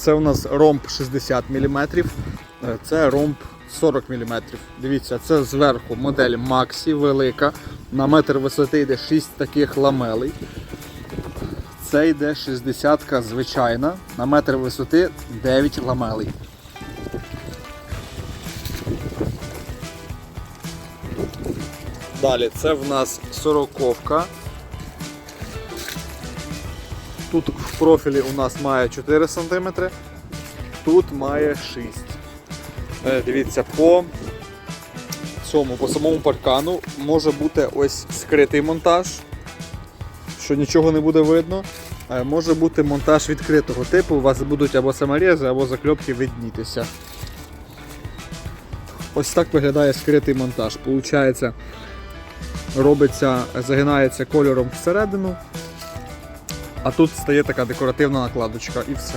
Це у нас ромб 60 мм, це ромб 40 мм. Дивіться, це зверху модель Maxi велика. На метр висоти йде 6 таких ламелей. Це йде 60 звичайна, на метр висоти 9 ламелей. Далі це в нас сороковка. Тут в профілі у нас має 4 см, тут має 6 Е, Дивіться, по цьому, по самому паркану може бути ось скритий монтаж, що нічого не буде видно. Е, Може бути монтаж відкритого типу, у вас будуть або саморези, або закльопки виднітися. Ось так виглядає скритий монтаж. Получається, робиться, загинається кольором всередину, а тут стає така декоративна накладочка і все.